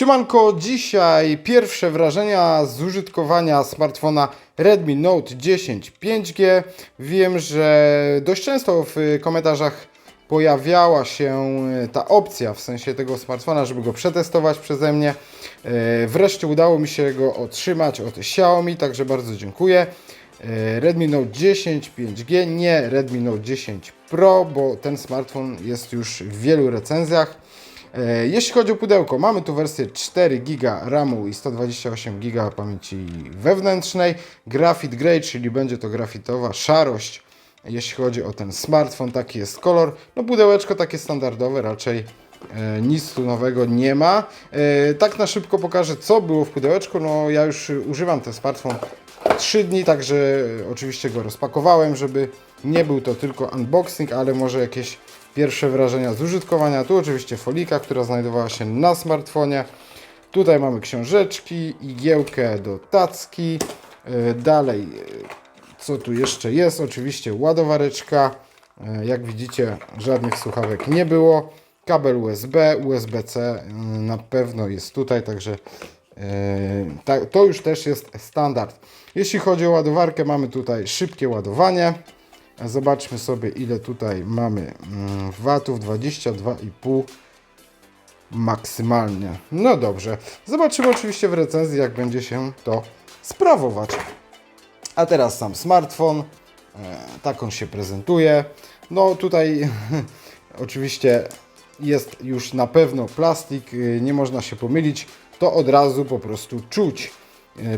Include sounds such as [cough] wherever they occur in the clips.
Siemanko, dzisiaj pierwsze wrażenia z użytkowania smartfona Redmi Note 10 5G. Wiem, że dość często w komentarzach pojawiała się ta opcja w sensie tego smartfona, żeby go przetestować przeze mnie. E, Wreszcie udało mi się go otrzymać od Xiaomi, także bardzo dziękuję. E, Redmi Note 10 5G, nie Redmi Note 10 Pro, bo ten smartfon jest już w wielu recenzjach. E, Jeśli chodzi o pudełko, mamy tu wersję 4 GB RAMu i 128 GB pamięci wewnętrznej. Graphite Grey, czyli będzie to grafitowa szarość. Jeśli chodzi o ten smartfon, taki jest kolor. No pudełeczko takie standardowe, raczej e, nic tu nowego nie ma. E, tak na szybko pokażę, co było w pudełeczku. No ja już używam ten smartfon 3 dni, także oczywiście go rozpakowałem, żeby nie był to tylko unboxing, ale może jakieś pierwsze wrażenia z użytkowania. Tu oczywiście folika, która znajdowała się na smartfonie. Tutaj mamy książeczki, igiełkę do tacki. Yy, Dalej, yy, co tu jeszcze jest? Oczywiście ładowareczka. Yy, Jak widzicie, żadnych słuchawek nie było. Kabel USB, USB-C na pewno jest tutaj, także ta- to już też jest standard. Jeśli chodzi o ładowarkę, mamy tutaj szybkie ładowanie. Zobaczmy sobie ile tutaj mamy mm, watów, 22,5 maksymalnie. No dobrze, zobaczymy oczywiście w recenzji jak będzie się to sprawować. A teraz sam smartfon, e, tak on się prezentuje. No tutaj [laughs] oczywiście jest już na pewno plastik, y, nie można się pomylić, to od razu po prostu czuć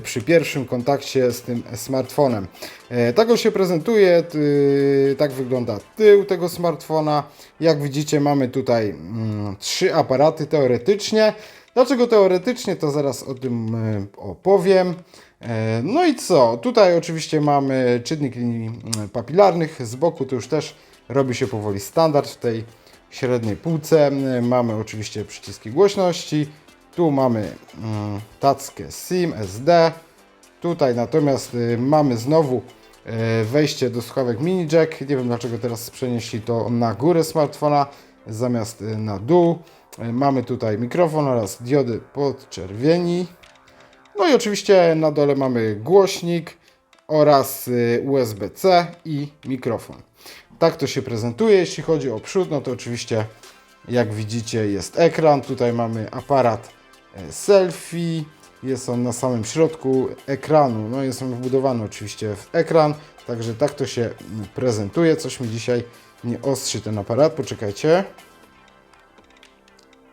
przy pierwszym kontakcie z tym smartfonem. E, Tak on się prezentuje, ty- tak wygląda tył tego smartfona. Jak widzicie mamy tutaj mm, trzy aparaty teoretycznie. Dlaczego teoretycznie, to zaraz o tym e, opowiem. E, No i co? Tutaj oczywiście mamy czytnik linii mm, papilarnych. Z boku to już też robi się powoli standard w tej średniej półce. E, Mamy oczywiście przyciski głośności. Tu mamy mm, tackę SIM, SD. Tutaj natomiast y, mamy znowu y, wejście do słuchawek mini jack. Nie wiem dlaczego teraz przenieśli to na górę smartfona zamiast y, na dół. Mamy tutaj mikrofon oraz diody podczerwieni. No i oczywiście na dole mamy głośnik oraz USB-C i mikrofon. Tak to się prezentuje. Jeśli chodzi o przód, no to oczywiście jak widzicie jest ekran. Tutaj mamy aparat selfie. Jest on na samym środku ekranu. No jest on wbudowany oczywiście w ekran. Także tak to się prezentuje. Coś mi dzisiaj nie ostrzy ten aparat. Poczekajcie.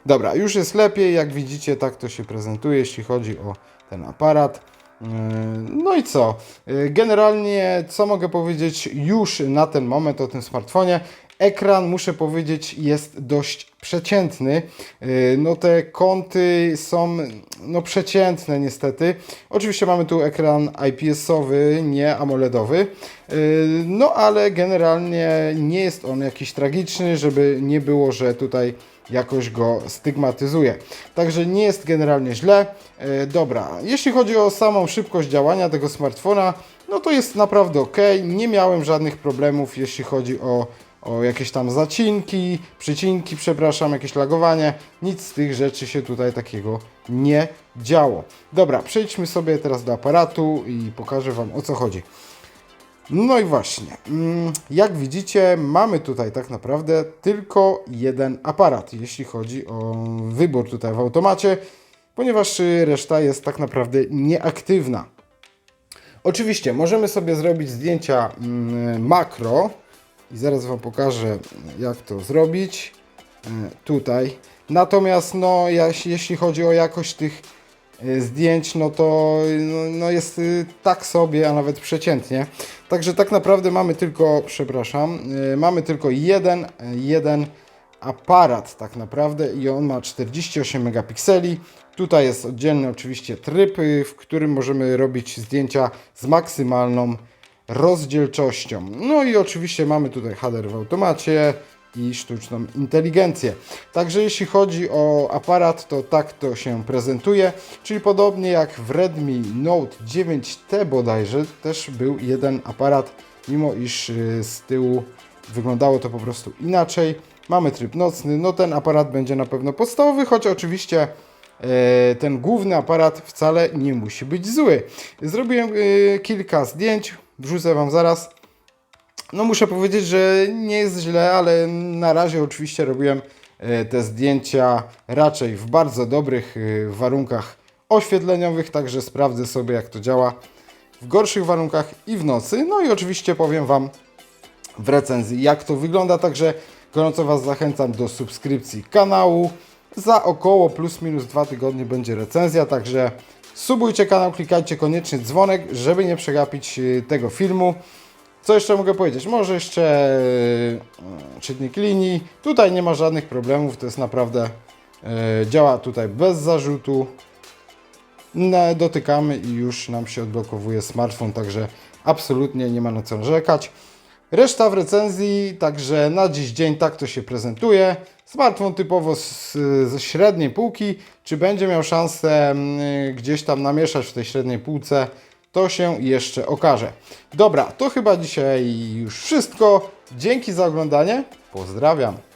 Dobra, już jest lepiej. Jak widzicie, tak to się prezentuje, jeśli chodzi o ten aparat. Yy, No i co? Yy, Generalnie, co mogę powiedzieć już na ten moment o tym smartfonie? Ekran, muszę powiedzieć, jest dość przeciętny. Yy, No te kąty są no, przeciętne niestety. Oczywiście mamy tu ekran IPS-owy, nie AMOLEDowy. No ale generalnie nie jest on jakiś tragiczny, żeby nie było, że tutaj jakoś go stygmatyzuje. Także nie jest generalnie źle. E, dobra, jeśli chodzi o samą szybkość działania tego smartfona, no to jest naprawdę ok. Nie miałem żadnych problemów, jeśli chodzi o, o jakieś tam zacinki, przycinki, przepraszam, jakieś lagowanie. Nic z tych rzeczy się tutaj takiego nie działo. Dobra, przejdźmy sobie teraz do aparatu i pokażę Wam o co chodzi. No i właśnie, mm, jak widzicie, mamy tutaj tak naprawdę tylko jeden aparat, jeśli chodzi o wybór tutaj w automacie, ponieważ reszta jest tak naprawdę nieaktywna. Oczywiście możemy sobie zrobić zdjęcia mm, makro i zaraz Wam pokażę jak to zrobić e, tutaj. Natomiast no, jeśli- chodzi o jakość tych zdjęć, no to no, no jest y, tak sobie, a nawet przeciętnie. Także tak naprawdę mamy tylko, przepraszam, y, mamy tylko jeden, y, jeden aparat tak naprawdę i on ma 48 megapikseli. Tutaj jest oddzielny oczywiście tryb, y, w którym możemy robić zdjęcia z maksymalną rozdzielczością. No i oczywiście mamy tutaj HDR w automacie i sztuczną inteligencję. Także jeśli chodzi o aparat, to tak to się prezentuje, czyli podobnie jak w Redmi Note 9T bodajże też był jeden aparat, mimo iż y, z tyłu wyglądało to po prostu inaczej. Mamy tryb nocny, no ten aparat będzie na pewno podstawowy, choć oczywiście e, ten główny aparat wcale nie musi być zły. Zrobiłem e, kilka zdjęć, wrzucę Wam zaraz. No muszę powiedzieć, że nie jest źle, ale na razie oczywiście robiłem e, te zdjęcia raczej w bardzo dobrych e, warunkach oświetleniowych, także sprawdzę sobie jak to działa w gorszych warunkach i w nocy. No i oczywiście powiem Wam w recenzji jak to wygląda, także gorąco Was zachęcam do subskrypcji kanału. Za około plus minus dwa tygodnie będzie recenzja, także subujcie kanał, klikajcie koniecznie dzwonek, żeby nie przegapić e, tego filmu. Co jeszcze mogę powiedzieć? Może jeszcze e, czytnik linii. Tutaj nie ma żadnych problemów, to jest naprawdę e, działa tutaj bez zarzutu. Dotykamy i już nam się odblokowuje smartfon, także absolutnie nie ma na co narzekać. Reszta w recenzji, także na dziś dzień tak to się prezentuje. Smartfon typowo z, ze średniej półki. Czy będzie miał szansę mm, gdzieś tam namieszać w tej średniej półce, to się jeszcze okaże. Dobra, to chyba dzisiaj już wszystko. Dzięki za oglądanie. Pozdrawiam.